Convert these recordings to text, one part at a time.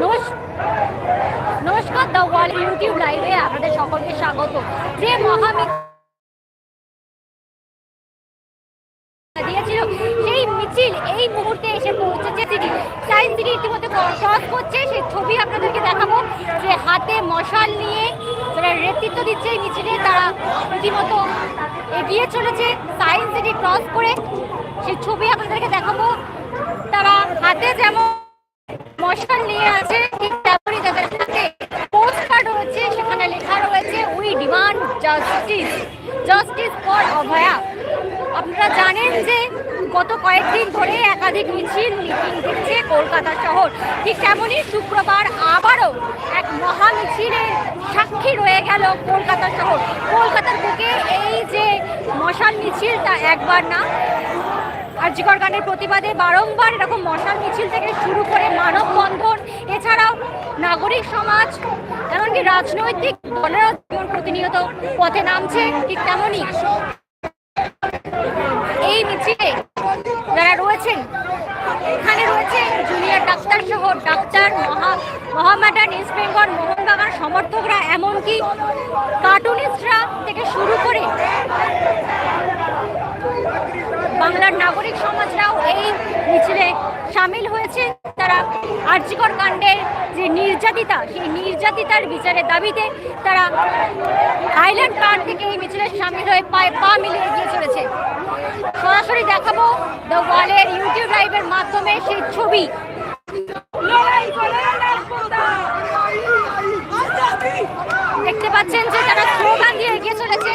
নমস- নমস্কার the world YouTube লাইভে আপনাদের সকলকে স্বাগত। যে মহামি দিয়েছিল, সেই মিছিল এই মুহূর্তে এসে পৌঁছেছে সিটি সায়েন্স সিটি ইতিমধ্যে ক্রস করছে। সেই ছবি আপনাদেরকে দেখাবো যে হাতে মশাল নিয়ে যারা নেতৃত্ব দিচ্ছে এই মিছিলে, তারা রীতিমতো এগিয়ে চলেছে। সায়েন্স সিটি ক্রস করে সেই ছবি আপনাদেরকে দেখাবো। তারা হাতে যেমন মশাল নিয়ে আছে, ঠিক তেমনই তাদের হাতে পোস্ট কার্ড রয়েছে, সেখানে লেখা রয়েছে we demand justice justice for Abhaya আপনারা জানেন যে গত কয়েকদিন ধরে একাধিক মিছিল মিটিং দিচ্ছে কলকাতা শহর। ঠিক তেমনই শুক্রবার আবারও এক মহা মিছিলের সাক্ষী রয়ে গেল কলকাতা শহর। কলকাতার বুকে এই যে মশাল মিছিল, তা একবার না আর্যিকর গানের প্রতিবাদে বারংবার এরকম মশাল মিছিল থেকে শুরু করে মানববন্ধন, এছাড়াও নাগরিক সমাজ, এমনকি রাজনৈতিক দলেরও যেমন প্রতিনিয়ত পথে নামছে, ঠিক তেমনই এই মিছিলে যারা রয়েছেন, এখানে রয়েছে জুনিয়র ডাক্তার সহ ডাক্তার মহা মহামেডান ইস্ট বেঙ্গল মোহনবাগান সমর্থকরা, এমনকি কার্টুনিস্টরা থেকে শুরু করে বাংলার নাগরিক সমাজরাও এই মিছিলে সামিল হয়েছে। তারা আর্যিকর কাণ্ডের যে নির্যাতিতা, সেই নির্যাতিতার বিচারের দাবিতে তারা আইল্যান্ড পার্ক থেকে এই মিছিলে সামিল হয়ে পায়ে পা মিলিয়ে এগিয়ে চলেছে। সরাসরি দেখাবো দ্য ওয়ালের ইউটিউব লাইভের মাধ্যমে সেই ছবি দেখতে পাচ্ছেন যে তারা স্লোগান দিয়ে চলেছে।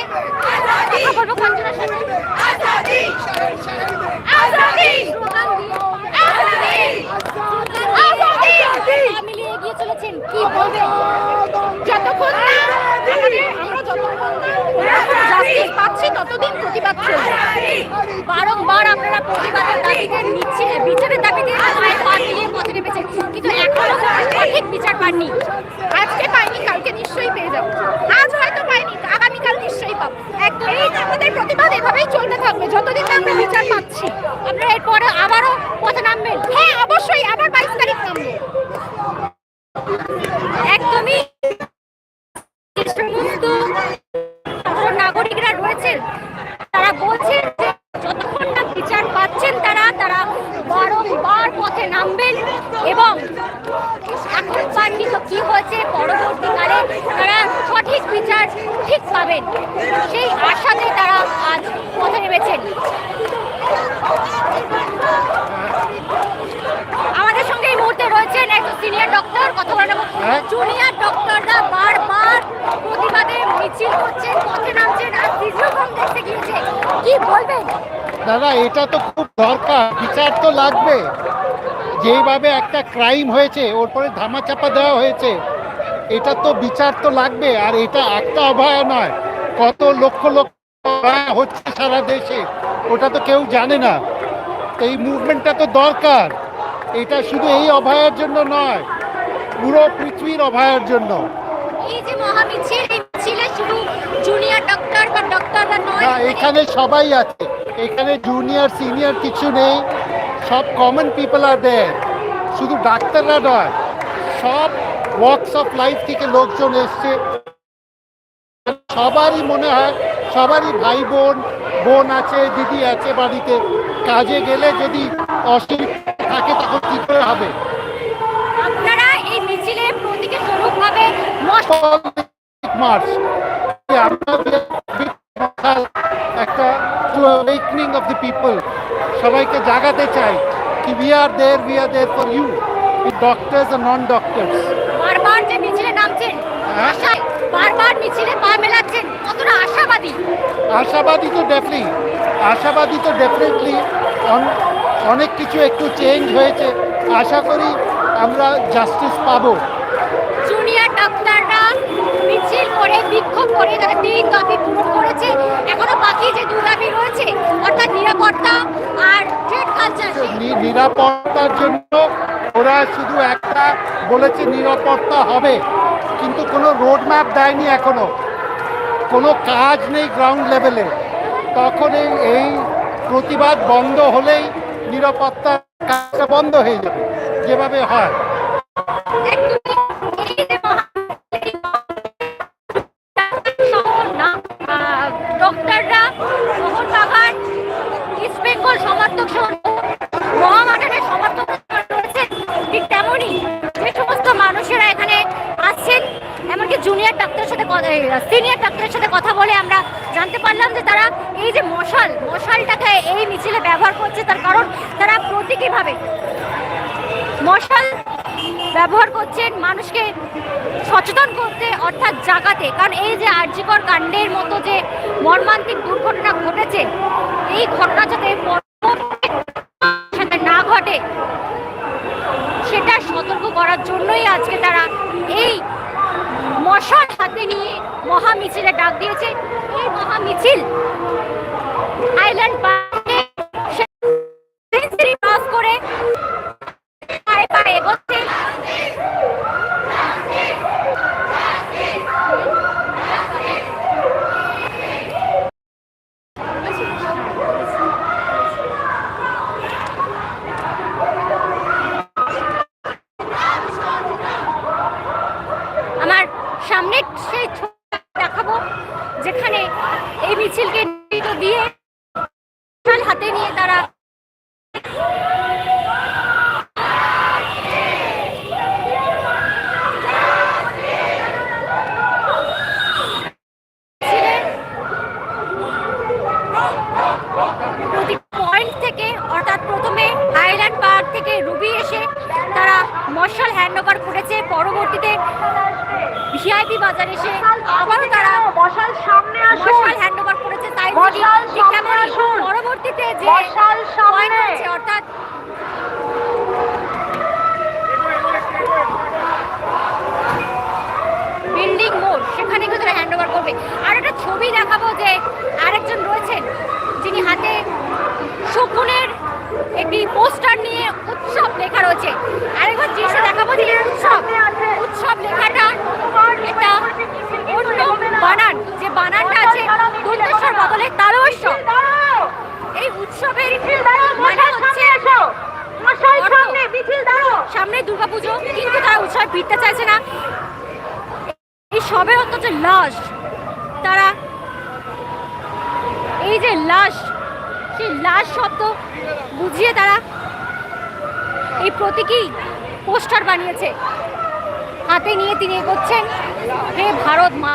বলব কাঞ্চনার সাথে। স্লোগান দিয়ে পা মিলিয়ে এগিয়ে চলেছেন। কি বলবেন যতক্ষণ না আমরা যতক্ষণ জাস্টিস পাচ্ছি ততদিন প্রতিবাদ চলবে। বারংবার আপনারা প্রতিবাদের দাবিতে মিছিল বিচারের দাবিতে পায়ে পথে নেমেছেন। কিন্তু এখনও সঠিক বিচার পাননি। আজকে পাইনি কালকে নিশ্চয়ই পেয়ে যাব আজ হয়তো পাইনি আগামীকাল নিশ্চয়ই পাবো একদম এই আমাদের প্রতিবাদ এভাবেই চলতে থাকবে। যতদিন আমরা বিচার পাচ্ছি আপনারা এরপরে আবারও পথে নামবেন। হ্যাঁ অবশ্যই, আবার বাইশ তারিখ নামবো। একদমই সমস্ত নাগরিকরা রয়েছেন, তারা বলছেন যতক্ষণ না বিচার পাচ্ছেন তারা তারা বারংবার পথে নামবেন এবং এখন পাননি কি হয়েছে পরবর্তীকালে তারা সঠিক বিচার ঠিক পাবেন। সেই আশাতে তারা আজ পথে নেমেছেন। আমাদের সঙ্গে এই মুহূর্তে রয়েছেন একজন সিনিয়র ডক্টর কথা বলে নেব। হ্যাঁ। জুনিয়র ডক্টররা বারবার প্রতিবাদে মিছিল করছেন পথে নামছেন আর কম দেখতে গিয়েছে। কি বলবেন? দাদা এটা তো খুব দরকার। বিচার তো লাগবে। যেইভাবে একটা ক্রাইম হয়েছে ওর পরে ধামাচাপা দেওয়া হয়েছে এটা তো বিচার তো লাগবে আর এটা একটা অভয় নয় কত লক্ষ লক্ষ হচ্ছে সারা দেশে ওটা তো কেউ জানে না। এই মুভমেন্টটা তো দরকার এটা শুধু এই অভয়ের জন্য নয় পুরো পৃথিবীর অভয়ের জন্য। এখানে সবাই আছে এখানে জুনিয়র সিনিয়র কিছু নেই সব কমন পিপল আর দেয় শুধু ডাক্তাররা নয় সব ওয়ার্কস অফ লাইফ থেকে লোকজন এসছে। সবারই মনে হয় সবারই ভাই বোন বোন আছে দিদি আছে বাড়িতে। কাজে গেলে যদি অসুবিধা থাকে তখন কী করে হবে? আপনারা এই মিছিলে প্রতীকী স্বরূপভাবে মার্চ আমরা একটা টু অফ দি পিপল সবাইকে জাগাতে চাই কি we are there we are there for you doctors R non doctors বারবার যে মিছিলে নামছেন হ্যাঁ। আশায় বারবার মিছিলে পা মেলাচ্ছেন কতটা আশাবাদী? আশাবাদী তো ডেফলি আশাবাদী তো ডেফিনেটলি অনেক কিছু একটু চেঞ্জ হয়েছে। আশা করি আমরা জাস্টিস পাবো। জুনিয়র ডাক্তাররা মিছিল করে বিক্ষোভ করে তাদের তিন দাবি করেছে এখনও বাকি যে দু দাবি রয়েছে অর্থাৎ নিরাপত্তা আর ট্রেড কালচার। নিরাপত্তার জন্য ওরা শুধু একটা বলেছে নিরাপত্তা হবে কিন্তু কোনো রোড ম্যাপ দেয়নি এখনও। কোনো কাজ নেই গ্রাউন্ড লেভেলে তখন এই প্রতিবাদ বন্ধ হলেই নিরাপত্তা কাজটা বন্ধ হয়ে যাবে যেভাবে হয়। সমর্থক সহ মহামাডানের সমর্থক রয়েছে ঠিক তেমনই যে সমস্ত মানুষেরা এখানে আসছেন এমনকি জুনিয়র ডাক্তারের সাথে সিনিয়র ডাক্তারের সাথে কথা বলে আমরা জানতে পারলাম যে তারা এই যে মশাল, মশালটাকে এই মিছিলে ব্যবহার করছে, তার কারণ তারা প্রতীকীভাবে মশাল ব্যবহার করছেন, মানুষকে সচেতন করতে, অর্থাৎ জাগাতে। কারণ এই যে আর্যিকর কাণ্ডের মতো যে মর্মান্তিক দুর্ঘটনা ঘটেছে, এই ঘটনা যাতে না ঘটে, সেটা সতর্ক করার জন্যই আজকে তারা এই মশাল হাতে নিয়ে মহা মিছিলে ডাক দিয়েছে। এই মহা মিছিল আইল্যান্ড পার্কে ভিআইপি বাজার এসে আবারও তারা মশাল সামনে আসুন মশাল হ্যান্ড ওভার করেছে তাই মশাল সামনে আসুন। পরবর্তীতে যে মশাল সামনে। অর্থাৎ বিল্ডিং মোড় সেখানে কিন্তু তারা হ্যান্ড ওভার করবে আর একটা ছবি দেখাবো যে আরেকজন রয়েছেন যিনি হাতে শকুনের একটি পোস্টার নিয়ে উৎসব লেখা রয়েছে আরেকবার দৃশ্য দেখাবো যে এই উৎসব উৎসব লেখাটা একটা অন্য বানান যে বানানটা আছে দন্তেশ্বর বদলে তারস্বর এই উৎসবের মানে হচ্ছে মশাল অর্থ। সামনে মিছিল দাঁড়ো সামনে দুর্গাপুজো কিন্তু তারা উৎসবে ফিরতে চাইছে না। এই সবের অন্তত লাশ, তারা এই যে লাশ, সেই লাশ শব্দ বুঝিয়ে তারা এই প্রতীকী পোস্টার বানিয়েছে। হাতে নিয়ে তিনি এগোচ্ছেন। হে ভারত মা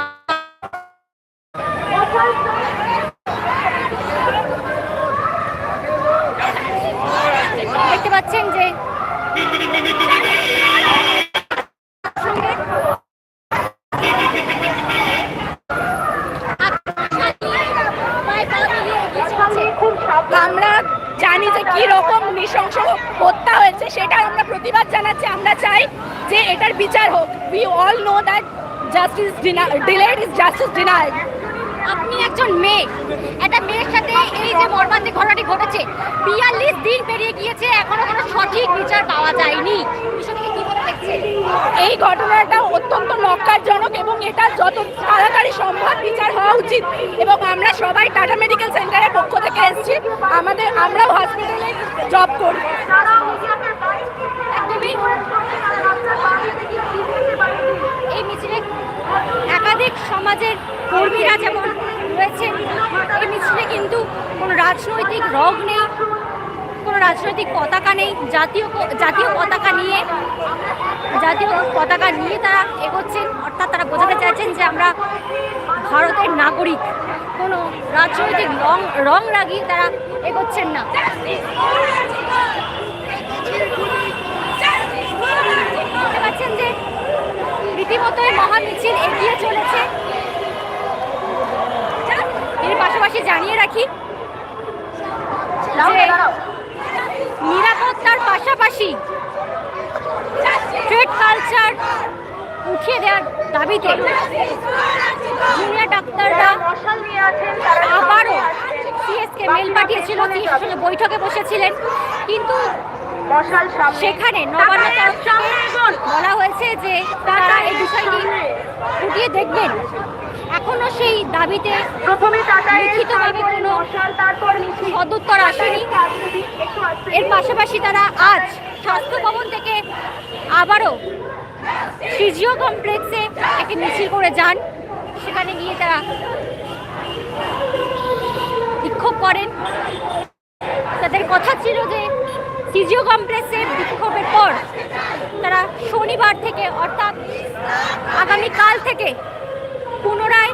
দেখতে পাচ্ছেন যে খুব সাবধান আমরা জানি যে কি রকম নৃশংস হত্যা হয়েছে সেটার আমরা প্রতিবাদ জানাচ্ছি। আমরা চাই যে এটার বিচার হোক। We all know that justice delayed is justice denied আপনি একজন মেয়ে। একটা মেয়ের সাথে এই যে মর্মান্তিক ঘটনাটি ঘটেছে, বিয়াল্লিশ দিন পেরিয়ে গিয়েছে, এখনও কোনো সঠিক বিচার পাওয়া যায়নি। বিষয়টাকে এই ঘটনাটা অত্যন্ত নক্কারজনক এবং এটা যত তাড়াতাড়ি সম্ভব বিচার হওয়া উচিত। এবং আমরা সবাই টাটা মেডিকেল সেন্টারের পক্ষ থেকে এসেছি। আমাদের, আমরাও হসপিটালে জব করি। এই মিছিলে একাধিক সমাজের কর্মীরা যেমন রয়েছে এই মিছিলে কিন্তু কোনো রাজনৈতিক রগ নেই রাজনৈতিক পতাকা নেই, জাতীয় জাতীয় পতাকা নিয়ে, জাতীয় পতাকা নিয়ে তারা এগোচ্ছেন। অর্থাৎ তারা বোঝাতে চাইছেন যে আমরা ভারতের নাগরিক। কোনো রাজনৈতিক রং রং লাগিয়ে তারা এগোচ্ছেন না। যে এগিয়ে চলেছে। এর পাশাপাশি জানিয়ে রাখি নিরাপত্তার পাশাপাশি ট্রেড কালচার উঠিয়ে দেওয়ার দাবিতে জুনিয়র ডাক্তাররা আবারও সিএসকে মেল পাঠিয়েছিল তিনি সঙ্গে বৈঠকে বসেছিলেন। কিন্তু সেখানে নবান্ন তরফ বলা হয়েছে যে তারা এই বিষয়টি উঠিয়ে দেখবেন। এখনও সেই দাবিতে প্রথমে লিখিতভাবে কোনো সদুত্তর আসেনি। এর পাশাপাশি তারা আজ স্বাস্থ্য ভবন থেকে আবারও সিজিও কমপ্লেক্সে একটি মিছিল করে যান। সেখানে গিয়ে তারা বিক্ষোভ করেন। তাদের কথা ছিল যে সিজিও কমপ্লেক্সের বিক্ষোভের পর তারা শনিবার থেকে অর্থাৎ আগামীকাল থেকে পুনরায়